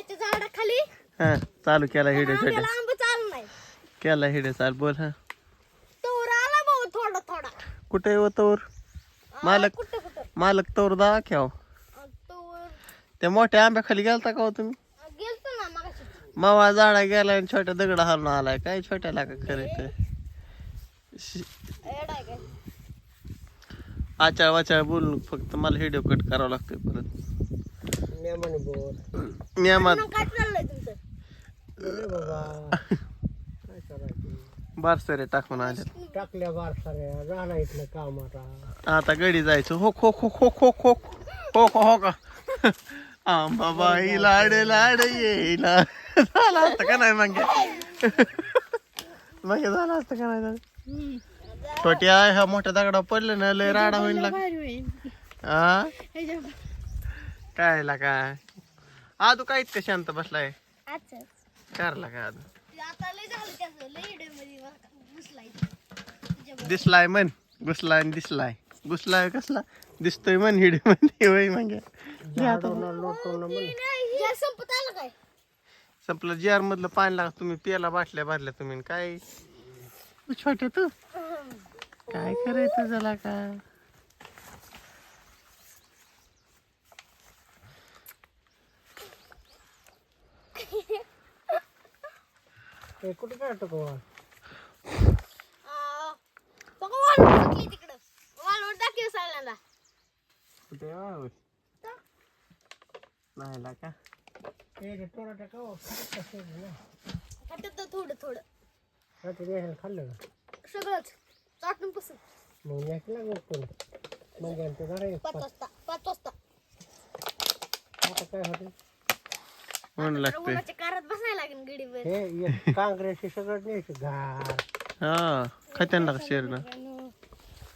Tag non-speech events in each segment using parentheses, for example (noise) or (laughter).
आंब्याच्या झाडाखाली? हा चालू केला हिडिओ छोट्या आंब्याला आंबा चालू नाही. केला हिडिओ चाल बोल हा. तोर आला भाऊ थोडा थोडा. कुठे आहे तोर? मालक कुठं कुठं? मालक तोर अं, तोर त्या मोठ्या आंब्याखाली गेलता का हो तुम्ही? अं, गेलतो ना मगाशी. मावा झाडा गेला आणि छोट्या दगड हालून आलाय. काय छोट्याला का खरं आहे काय? आचाळ वाचाळ बोलून फक्त मला व्हिडिओ कट करावा लागतोय परत. नेमाने बोल नियमात. मग काय चाललंय तुमचं? अरे बाबा काय करायचं? बारसरे टाकून आले टाकल्या बार साऱ्या झाला इथलं काम आता. आता गडी जायचं. हो खो खो खो खो खो हो खो हो का? आंबाबाई लाड लाड येईला झाला असतं का नाही मागे? मागे झालं असतं का नाही? झालं? छोट्या ह्या मोठ्या दगडा पडले ना लय राडा होईल लाग हा काय ला काय आ तू काय इतकं शांत बसलाय? अच्छा करला का आदू? आता लय झालं त्याचं लय इडे मध्ये घुसलाय. दिसलाय मन घुसलाय आणि दिसलाय. घुसलाय कसला? दिसतोय मन हिडी मध्ये होय मग संपलं जार मधलं पाणी लागा तुम्ही पियाला बाटल्या भरल्या तुम्ही. काय? छोटे तू? काय करायचं झाला का? हे कुठे काय टोकवा कुठे नाही ला का? हे टोळा टाकावं वाटत थोडं थोडं. रात्री खाल्लं का? सगळंच. चाटून पुसून मग यायला गोष्ट मग यांचं झालं पाच वाजता पाच वाजता. आता काय होतं म्हणून तर लागतंय उन्हाच्या कारात बसायला लागेल गडीवर. हे एक काँग्रेसचे सगळं न्यायचं हा खात्यांना का शेर ना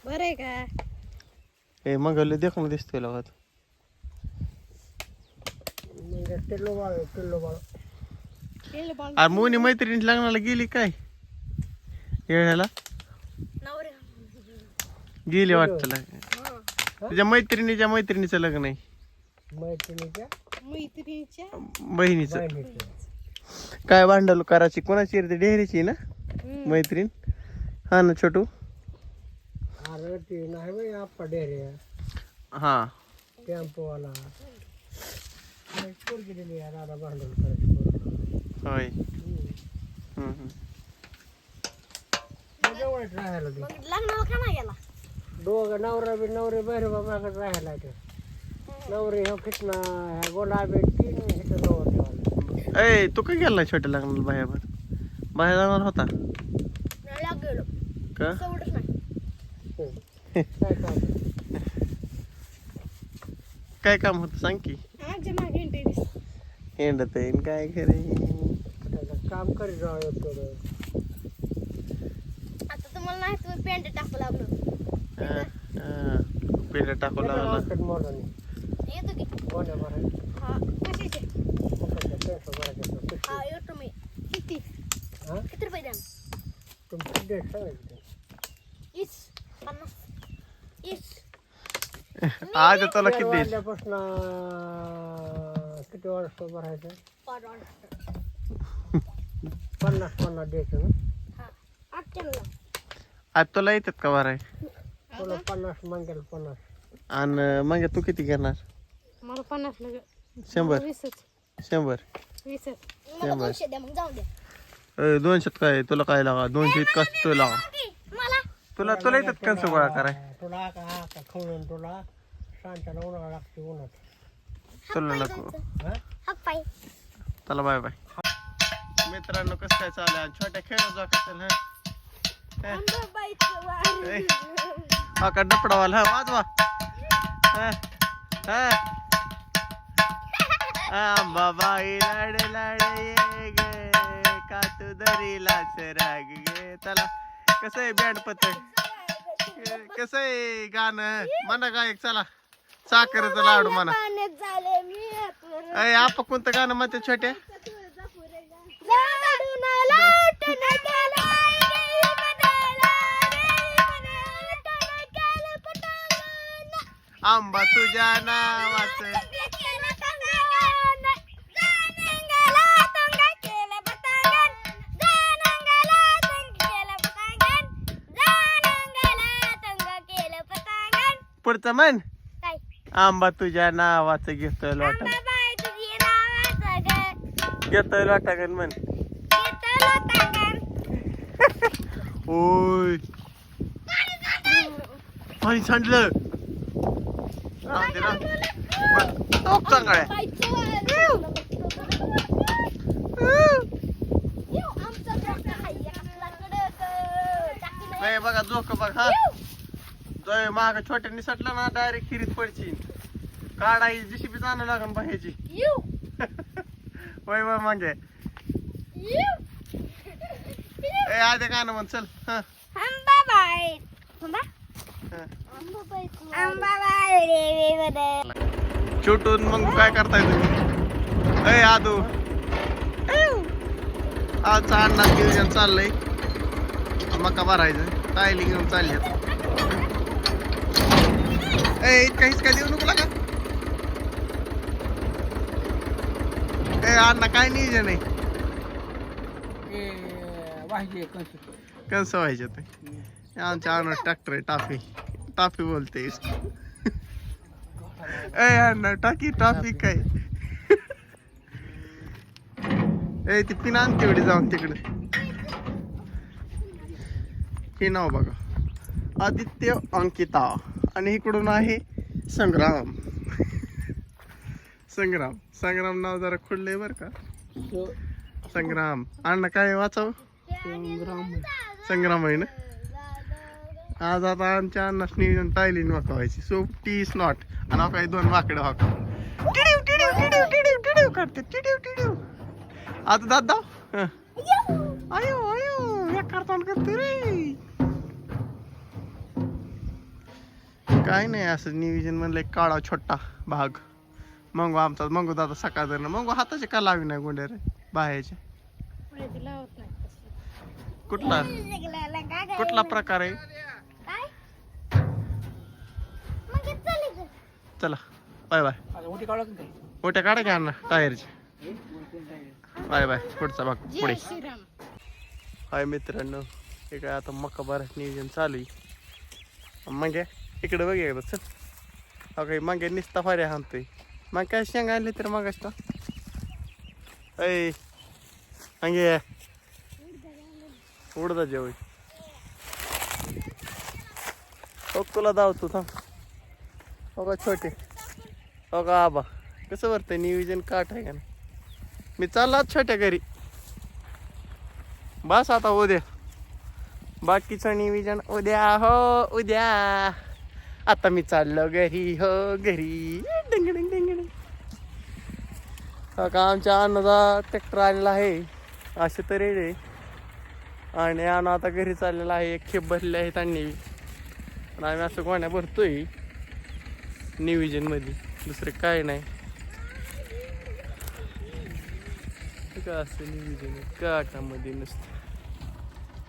बरं आहे का? मग दिसतोय म्हणजे टिल्लो बाळ टिल्लो बाळ. केलं बाळ अरे मोनी मैत्रिणी लग्नाला गेली काय? येण्याला नवरे गेली वाटतं लग्न. तुझ्या मैत्रिणीच्या मैत्रिणीचं लग्न आहे. मैत्रिणीच्या? मैत्रिणीच्या? बहिणीचं. बहिणीचं. काय भांडवल करायची? कोणाची रे ती? डेहरीची ना? मैत्रीण? हा ना छोटू? अरे ती नाही बाई आप्पा डेरे हा. टेम्पोवाला. पोरगी दिली या दादा भांडण करायची पोरगी. होय. हम्म. हम्म, हम्म. मग जवळच राहायला दे मग लग्नाला का नाही गेला? दोघं नवरा बी नवरे बहिरबा मागत राहायला ते नवरे ह्यो खिचना ह्या गुलाबी तीन हिथं जवळ ठेवायला ए तू काय गेला छोट्या लग्नाला बाहेर बाहेर जाणार होता? का? हो. काय काम काय काम होतं सांग की. हिंडत आहे काय खरे? काम करीत आता तुम्हाला नाही तुम्ही पॅन्ट टाकू लागलो. पेंड टाकू लागला. येतो की गोण्या भरायच्या हा कशाचे मुखाच्या पेंट भरायच्या हा येतो मी. किती? हा? किती रुपये द्या तुमची डेट सांगायची इस पन्नास. इस. (laughs) आज तुला किती? वाजल्यापासून किती वाजता भरायचं? पन्नास पन्नास द्यायचं हा आज तुला येतात का भराय? तुला पन्नास मागेल पन्नास. आणि मग तू किती घेणार? मला पन्नास लाग. शंभर. वीसच. शंभर. वीसच मला दोनशे द्या मग जाऊ द्या ए, दोनशेत काय? तुला काय लागा? दोनशे इतका तुला लागा. मला तुला तुला येतात कंस गोळा कराय? तुला का का खवळून तुला? उन्हाळा लागते उन्हात. तुला नको. हा? पाय चला बाय बाय. मित्रांनो कसं काय चालू आहे? छोट्या खेळ जा का चल? हा हा का डपडावाला? हा वाजवा. हा. हा. आंबाबाई लाड लाड ये गे का तू दरीलाच राग गे. चला कसं आहे बँड पत्र कसं आहे गाणं? म्हणा गायक चला. साखरेचं लाडू म्हणा. अय आप कोणतं गाणं म्हणते छोट्या? आंबा तुझ्या नावाचं म्हण काय? आंबा तुझ्या नावाचं घेतोय लोटा. बाय तुझी नावाचं ग घेतोय म्हण. लोटांगण. (laughs) ओय. पाणी सांडलं. राहू दे, राहू दे. बघा जोक बघ. हा जोय माग छोट्या निसटला ना डायरेक्ट खिरीत पडची काढाई जीसीबी जाणं लागन बाहेरची येऊ, (laughs) वय वय मागे. ए आधे का ना म्हण चल. हा. हा. छोटून मग काय करताय तुम्ही? ए आदू. आज अण्णा नियोजन चाललंय. मका भरायचं. टायली घेऊन चालले ए इतका हिसका देऊ नको का ए अण्णा काय नियोजन आहे? कसं व्हायचं ते? आमच्या अण्णा ट्रॅक्टर आहे टाफी. टाफी बोलते. ए अण्णा टाकी टाफी काय? ए ती पिन आण तेवढी जाऊन तिकडे. हे नाव बघा. आदित्य अंकिता. आणि इकडून आहे संग्राम. संग्राम. संग्राम नाव जरा खुडलंय बर का? संग्राम. अण्णा काय वाचाव? संग्राम आहे ना? आज आता आमच्या नियोजन टायलीन वाकवायची. सो टी इज नॉट आणि काही दोन वाकडे वाका टिडिव टिडिव टिडिव टिडिव टिडिव करते. टिडिव टिडिव आता दादा. आयो आयो या करतान करते रे. काय नाही असं नियोजन म्हणलं एक काळा छोटा भाग. मंगू आमचा मंगू दादा सकाळ जर मंगू हाताचे का लावी नाही गोंड्या रे बाहेरचे. कुठला? कुठला प्रकार आहे? काय? मग चल बाय बाय. मोठी काढा काय मोठ्या काढा घ्या ना टायरचे. बाय बाय पुढचा भाग पुढे. हाय मित्रांनो हे काय आता मका बरं नियोजन चालू आहे. मग इकडे बघ एकदा चल. हा मागे निसता फाऱ्या हाणतोय. मग काय शेंगा आणली तर मग असतो ऐ अंगे. उडदा जेवय हो तुला धावतो थांब. हो का छोटे. हो का आबा कसं भरतंय नियोजन काट आहे का नाही? मी चालला छोट्या घरी. बस आता उद्या. बाकीचं नियोजन उद्या हो उद्या. आता मी चाललो घरी हो घरी. डिंगडिंग डिंगडिंग का आमच्या अन्नदा ट्रॅक्टर आणला आहे. असे तरी रे. आणि अन्न आता घरी चाललेला आहे. एक खेप भरले आहेत आणि आणि आम्ही असं कोण्या भरतोय. नियोजनमध्ये दुसरे काय नाही. का असं नियोजन आहे? काटामध्ये नुसतं.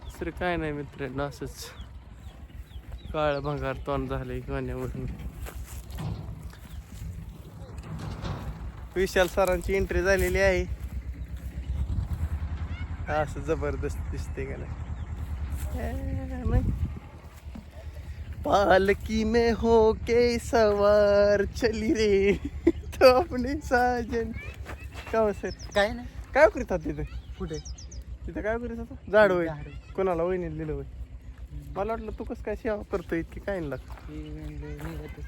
दुसरं काय नाही मित्रांनो असंच. काळ भंगार तोंड झालंय गाण्यावरून विशाल सरांची एंट्री झालेली आहे. असं जबरदस्त दिसते का नाही. पालकी में हो के सवार चली रे. तो अपने साजन. का सर काय नाही. काय करीत होता तिथे? कुठे? तिथं काय करीत होता? झाड होय. कोणाला वहिनी दिलं होय? मला वाटलं तू कसं काय सेवा करतोय इतकी काय नाही लागत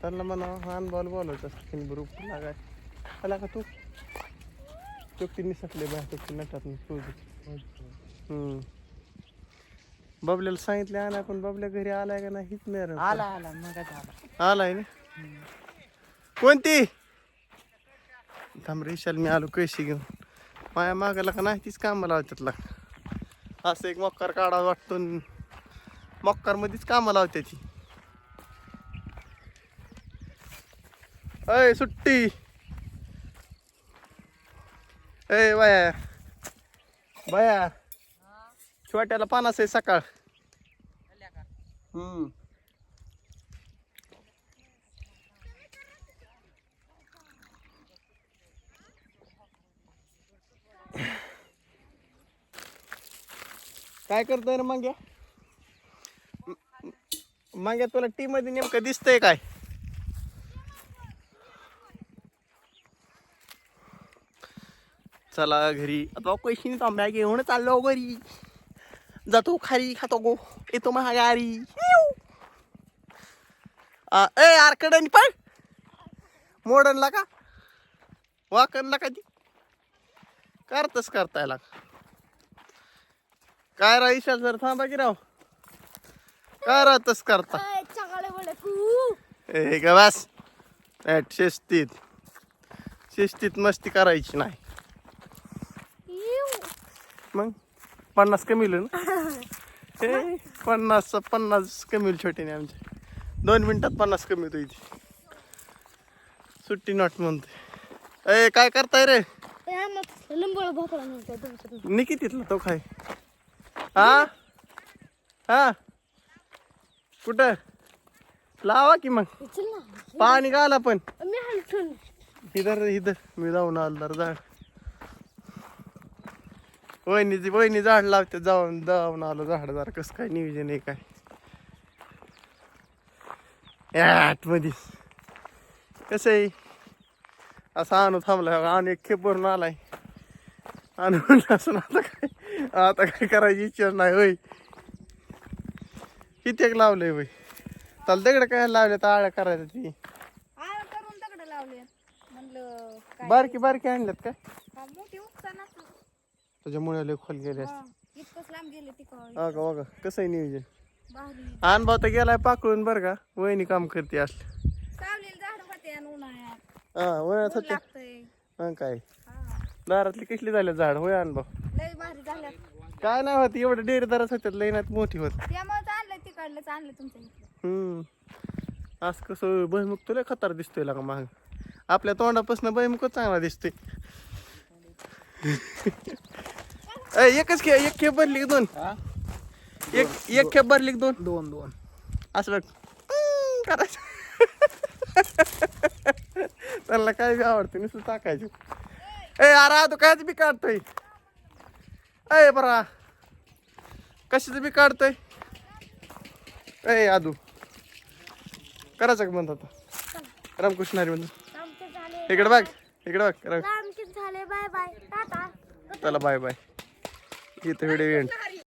त्यांना म्हणा हान बॉल बोलायचं असतं बरोबर लागाय आला का तू? तो ती निसटले बाहेर तो नटात हम्म. बबल्याला सांगितले आणा पण बबल्या घरी आलाय का नाही हीच नाही आला आला मग आलाय ना? कोणती? थांब रे मी आलो कैशी घेऊन. माया मागायला का नाही तीच कामाला लावतात असं एक मक्कार काढा वाटतो न मक्कार मध्येच कामाला लावते ती अय सुट्टी. ए बाया बाया छोट्याला पानास आहे सकाळ. हम्म. काय करतोय रे मग मागे तुला टी मध्ये नेमकं दिसतंय काय? चला घरी. आता कैशी तांब्या घेऊन चाललो घरी. जातो खारी खातो गो. येतो महागारी. ए आरकडे पण मोडनला का? वाकणला का ती? करतच करतायला. काय राहील सर थांबा की राव. काय राहतच करता? काय चांगलं बोल कू बस. शिस्तीत. शिस्तीत मस्ती करायची नाही. मग? पन्नास कमी ना? (laughs) पन्नास पन्नास कमी होईल छोटीने आमचे. दोन मिनिटात पन्नास कमी होतो इथे. सुट्टी नॉट म्हणते ए काय करताय रे? लिंबळ भोपळा म्हणतोय तुमचं निकी तिथला तो खाय. हा? हा? कुठं? लावा की मग. पाणी घाला पण. मी हलटून इधर इधर. मी जाऊन आलो तर झाड. वहिनीची वहिनी झाड लावते. जाऊन जाऊन आलो झाड जरा कसं काय नियोजन आहे काय? मध्ये कसं आहे? असं आणू थांबला. आणि एक खेप भरून आलाय. आणून (laughs) असं आता काय? आता काय करायची इच्छा नाही होय. किती एक लावलंय होय चाल दगड काय लावले तर आळ्या करायचं ती. आळ करून दगड लावले. म्हणलं काय बारकी बारकी आणल्यात काय? हा, मोठी उपसा त्याच्यामुळे लय खोल गेले असते इतकंच लांब गेले बघा कसं आहे नियोजन. भारी. अनुभव तर गेलाय पाकळून बरं का वहिनी काम करते असलं सावलेली झाड होते आणि उन्हाळ्यात. हा होते. लागतंय. हा काय? दारातली कसली झाले झाड? होय अनुभव. लय भारी झाल्यात काय नाही होत एवढं डेअरी दारात होत्यात लय नाहीत मोठी होत. त्यामुळे आणलंय तिकडलंच आणलं तुमच्या इथलं हम्म. असं कसं बहिमुख तुला खतार दिसतोय लागा महाग आपल्या तोंडापासून बहिमुखच चांगला दिसतोय. (laughs) ए, एकच खे एक खेप भरली की दोन? एक एक खेप भरली की दोन? दोन दोन. असं बघ. हम्म, करायचं. (laughs) त्यांना काय बी आवडतं नुसतं टाकायचं. ए अरे तू कायच बी काढतोय? ए बरा. कशाचं बी काढतोय? ए आदू. करायचं का म्हणत आता? रामकृष्ण हरी म्हणतो इकडे बघ इकडे बघ राम. आमचे झाले. Bye bye. टाटा. चला बाय बाय. इथं व्हिडिओ एंड